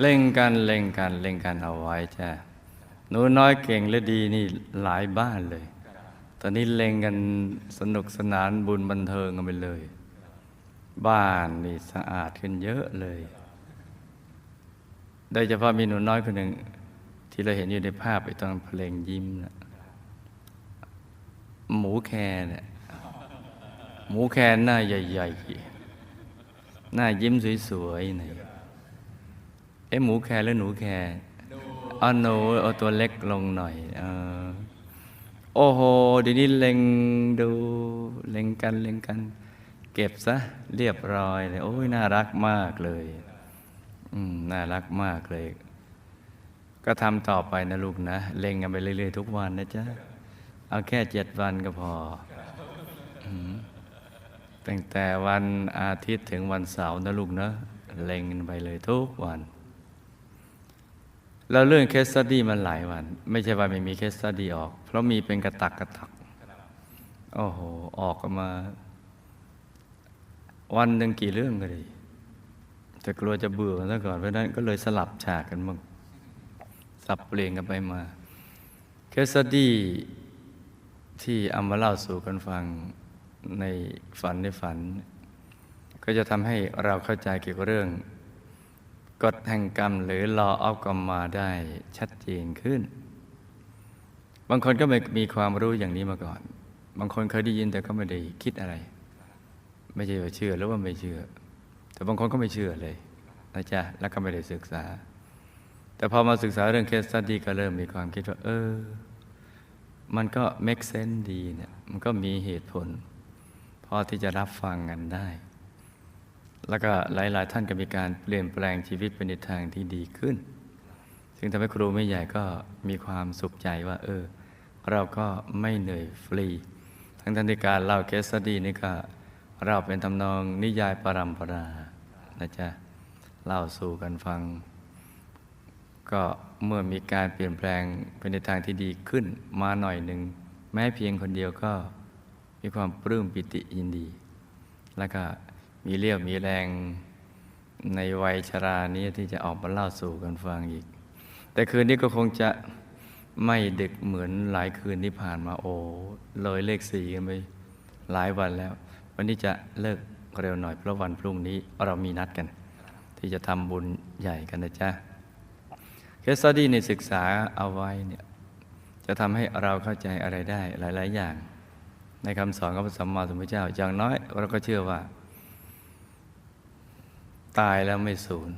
เล่งกันเล่งกันเล่งกันเอาไว้จ้ะหนูน้อยเก่งและดีนี่หลายบ้านเลย ตอนนี้เล่งกันสนุกสนานบุญบันเทิงกันไปเลย บ้านนี่สะอาดขึ้นเยอะเลย โดยเฉพาะมีหนูน้อยคนหนึ่งที่เราเห็นอยู่ในภาพไอ้ตอนเพลงยิ้มนะหมูแคร์เนี่ยหมูแคร์หน้าใหญ่ ๆ หน้ายิ้มสวยๆหน่อย เอ๊ะหมูแคร์หรือหนูแคร์อ๋อหนูเอาตัวเล็กลงหน่อยเออโอ้โหเดี๋ยวนี้เล็งดูเล็งกันเล็งกัน เก็บซะเรียบร้อยเลยโอ้ยน่ารักมากเลย อืมน่ารักมากเลย ก็ทำต่อไปนะลูกนะเล็งกันไปเรื่อยๆทุกวันนะจ๊ะเอาแค่เจ็ดวันก็พอตั้งแต่วันอาทิตย์ถึงวันเสาร์นะลูกนะเล็งกันไปเลยทุกวัน แล้วเรื่องเคสสตี้มันหลายวัน ไม่ใช่ว่าไม่มีเคสสตี้ออก เพราะมีเป็นกระตักกระตัก โอ้โห ออกมา วันหนึ่งกี่เรื่องก็ดีแต่กลัวจะเบื่อซะก่อนเพราะนั้นก็เลยสลับฉากกันบ้างสับเปลี่ยนกันไปมา เคสสตี้ที่เอามาเล่าสู่กันฟังในฝันในฝัน ก็จะทำให้เราเข้าใจเกี่ยวกับเรื่อง กฎแห่งกรรมหรือ law of กรรมมาได้ชัดเจนขึ้น บางคนก็ไม่มีความรู้อย่างนี้มาก่อน บางคนเคยได้ยินแต่ก็ไม่ได้คิดอะไร ไม่ใช่ว่าเชื่อหรือว่าไม่เชื่อ แต่บางคนก็ไม่เชื่อเลยนะจ๊ะแล้วก็ไม่ได้ศึกษา แต่พอมาศึกษาเรื่องเคสสตี้ก็เริ่มมีความคิดว่า เออ มันก็ make sense ดีเนี่ย มันก็มีเหตุผล พอที่จะรับฟังกันได้ แล้วก็หลาย ๆ ท่านก็มีการเปลี่ยนแปลงชีวิตไปในทางที่ดีขึ้น ซึ่งทำให้ครูไม่ใหญ่ก็มีความสุขใจว่า เออ เราก็ไม่เหนื่อยฟรี ทั้งทันทีการเล่าเคสสตี้นี่ก็เราเป็นทำนองนิยายปรัมปรานะจ๊ะเล่าสู่กันฟัง ก็เมื่อมีการเปลี่ยนแปลงไปในทางที่ดีขึ้นมาหน่อยหนึ่งแม้เพียงคนเดียวก็มีความปลื้มปิติยินดี แล้วก็ มีเรี่ยวมีแรงในวัยชรานี้ที่จะออกมาเล่าสู่กันฟังอีก แต่คืนนี้ก็คงจะไม่ดึกเหมือนหลายคืนที่ผ่านมาโอ้เลยเลขสี่กันไปหลายวันแล้ว วันนี้จะเลิกเร็วหน่อยเพราะวันพรุ่งนี้เรามีนัดกัน ที่จะทำบุญใหญ่กันนะจ๊ะเคส s ดี้ในศึกษาเอาไว้เนี่ยจะทำให้เราเข้าใจอะไรได้หลาย ๆ อย่าง ในคำสอนของพระสัมมาสัมพุทธเจ้าอย่างน้อยเราก็เชื่อว่า ตายแล้วไม่สูญ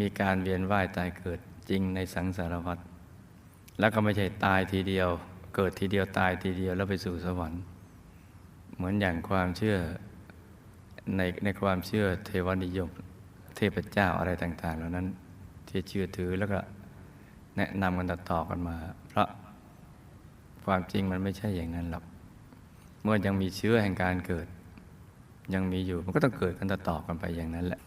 มีการเวียนว่ายตายเกิดจริงในสังสารวัฏแล้วก็ไม่ใช่ตายทีเดียว เกิดทีเดียวตายทีเดียวแล้วไปสู่สวรรค์ เหมือนอย่างความเชื่อในในความเชื่อเทวนิยม เทพเจ้าอะไรต่าง ๆ เหล่านั้นที่เชื่อถือแล้วก็แนะนำกันต่อๆกันมา เพราะความจริงมันไม่ใช่อย่างนั้นหรอกเมื่อยังมีเชื้อแห่งการเกิด ยังมีอยู่มันก็ต้องเกิดกันต่อๆกันไปอย่างนั้นแหละ